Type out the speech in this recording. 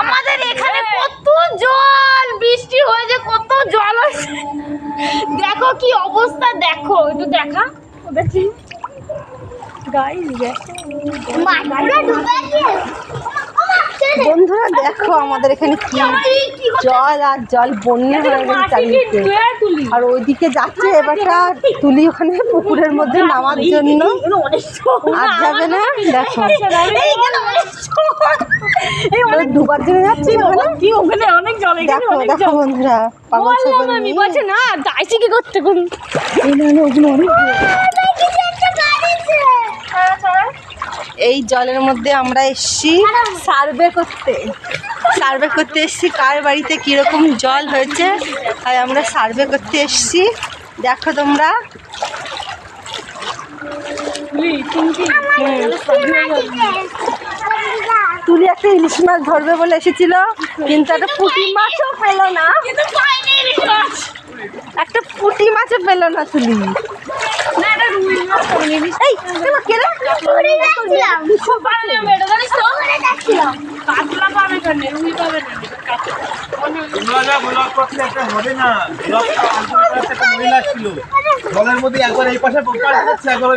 আমাদের এখানে কত জল বৃষ্টি হয়েছে কত জল হয়েছে দেখো কি অবস্থা দেখো একটু দেখা। বন্ধুরা দেখো আমাদের এখানে কি জল আর জল বন্যা হয়ে গেছে চারিদিকে। আর ওইদিকে যাচ্ছে এবারটা তুলি ওখানে পুকুরের মধ্যে নামার জন্য। আর যাবে না? দেখো। তো ডুবার জন্য যাচ্ছি ওখানে। কি ওখানে অনেক জল এখানে দেখো অনেক দেখো জল। বন্ধুরা পাগল বললাম ছাগল আমি নিয়ে। বলছে না যাইছি কি করতে কোন? এই ওগুলো এই জলের মধ্যে আমরা এসছি। সার্ভে করতে। সার্ভে করতে এসছি কার বাড়িতে কীরকম জল হয়েছে আর আমরা সার্ভে করতে এসছি। দেখো তোমরা। তুলি একটা ইলিশ মাছ ধরবে বলে এসেছিল কিন্তু একটা পুঁটি মাছও পেল না। একটা পুঁটি মাছও পেল না তুলি। জলের মধ্যে একবার এই পাশে একবার